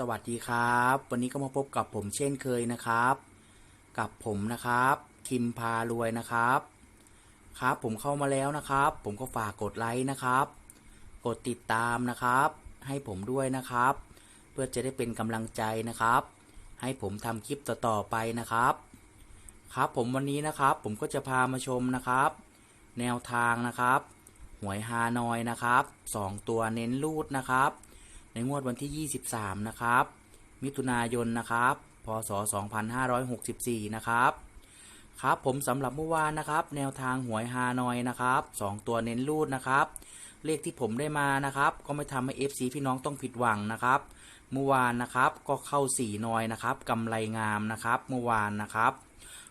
สวัสดีครับ วันนี้ก็มาพบกับผมเช่นเคยนะครับ กับผมนะครับ คิมพารวยนะครับ ครับผมเข้ามาแล้วนะครับ ผมก็ฝากกดไลค์นะครับ กดติดตามนะครับ ให้ผมด้วยนะครับ เพื่อจะได้เป็นกำลังใจนะครับ ให้ผมทำคลิปต่อๆไปนะครับ ครับผมวันนี้นะครับ ผมก็จะพามาชมนะครับ แนวทางนะครับ หวยฮานอยนะครับสองตัวเน้นรูดนะครับ ในงวดวันที่ 23 นะครับ มิถุนายนนะครับ พศ 2564 นะครับ ครับผมสำหรับเมื่อวานนะครับ แนวทางหวยฮานอยนะครับ 2 ตัวเน้นรูดนะครับ เลขที่ผมได้มานะครับ ก็ไม่ทำให้ FC พี่น้องต้องผิดหวังนะครับ เมื่อวานนะครับก็เข้า 4 นอยนะครับกำไรงามนะครับ เมื่อวานนะครับ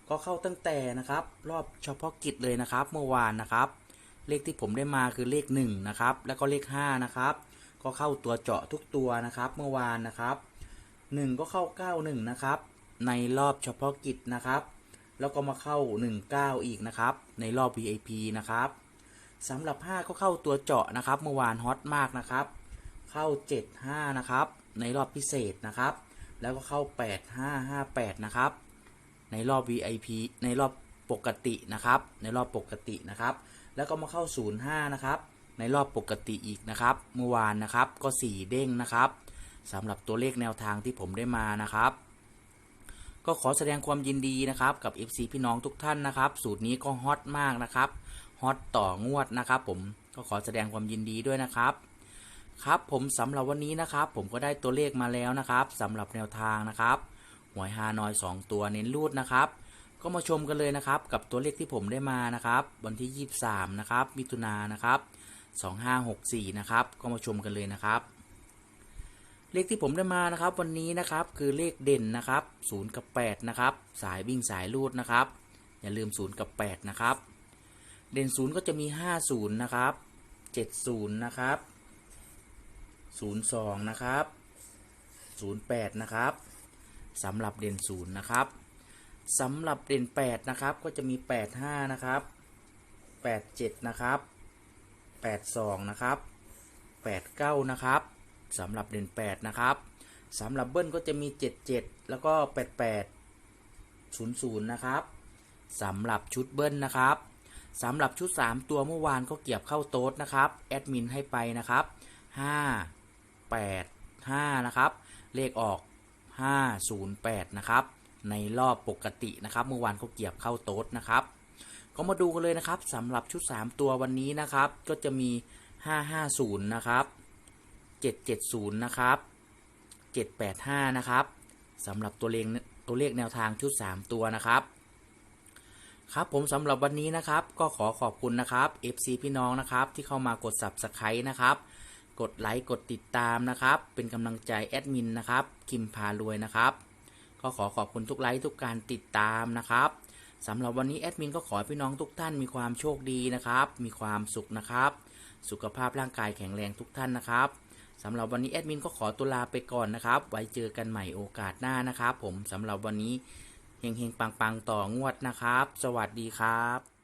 ก็เข้าตั้งแต่นะครับ รอบเฉพาะกิจเลยนะครับ เมื่อวานนะครับ เลขที่ผมได้มาคือเลข1นะครับ แล้วก็เลข5นะครับ ก็เข้าตัวเจาะทุกตัวนะครับ เมื่อวานนะครับ1ก็เข้า 91 นะครับ ในรอบเฉพาะกิจนะครับ แล้วก็มาเข้า 19 อีกนะครับ ในรอบ VIP นะครับสำหรับ 5 ก็เข้าตัวเจาะนะครับ เมื่อวานฮอตมากนะครับ เข้า 75 นะครับ ในรอบพิเศษนะครับ แล้วก็เข้า 8558 นะครับ ในรอบ VIP ในรอบปกตินะครับ ในรอบปกตินะครับ แล้วก็มาเข้า 05 นะครับ ในรอบปกติอีกนะครับ เมื่อวานนะครับก็ 4 เด้งนะครับสำหรับตัวเลขแนวทางที่ผมได้มานะครับ ก็ขอแสดงความยินดีนะครับกับ FC พี่น้องทุกท่านนะครับ สูตรนี้ก็ฮอตมากนะครับฮอตต่องวดนะครับ ผมก็ขอแสดงความยินดีด้วยนะครับ ครับผมสำหรับวันนี้นะครับ ผมก็ได้ตัวเลขมาแล้วนะครับสำหรับแนวทางนะครับหวยฮานอย 2 ตัวเน้นรูดนะครับก็มาชมกันเลยนะครับ กับตัวเลขที่ผมได้มานะครับ วันที่ 23 นะครับมิถุนายนนะครับ 2564 นะครับ ก็มาชมกันเลยนะครับ เลขที่ผมได้มานะครับ วันนี้นะครับคือเลขเด่นนะครับ 0 กับ 8 นะครับ สายวิ่งสายรูดนะครับ อย่าลืม 0 กับ 8 นะครับ เด่น 0 ก็จะมี 50 นะครับ 70 นะครับ 02 นะครับ 08 นะครับสำหรับเด่น 0 นะครับสำหรับเด่น 8 นะครับ ก็จะมี 85 นะครับ 87 นะครับ 82 นะครับ 89 นะครับสำหรับเด่น 8 นะครับสำหรับเบิ้ลก็จะมี 77 แล้วก็ 88 00 นะครับสำหรับชุดเบิ้ลนะครับสำหรับชุด 3 ตัวเมื่อวานก็เกี่ยวเข้าโต๊ดนะครับแอดมินให้ไปนะครับ 5 8 5 นะครับ เลขออก 508 นะครับ ในรอบปกตินะครับ เมื่อวานเขาเกียบเข้าโต๊ดนะครับ ก็มาดูกันเลยนะครับสำหรับชุด 3 ตัววันนี้นะครับ ก็จะมี 550 นะครับ 770 นะครับ 785 นะครับสำหรับตัวเลขตัวเลขแนวทางชุด 3 ตัวนะครับ ครับผมสำหรับวันนี้นะครับ ก็ขอขอบคุณนะครับ FC พี่น้องนะครับ ที่เข้ามากด Subscribe นะครับ กดไลค์กดติดตามนะครับ เป็นกำลังใจแอดมินนะครับคิมพารวยนะครับ ก็ขอขอบคุณทุกไลค์ทุกการติดตามนะครับ สำหรับวันนี้แอดมินก็ขอให้พี่น้องทุกท่านมีความโชคดีนะครับ มีความสุขนะครับ สุขภาพร่างกายแข็งแรงทุกท่านนะครับสำหรับวันนี้แอดมินก็ขอตัวลาไปก่อนนะครับ ไว้เจอกันใหม่โอกาสหน้านะครับ ผมสำหรับวันนี้เฮงๆปังๆต่องวดนะครับ สวัสดีครับ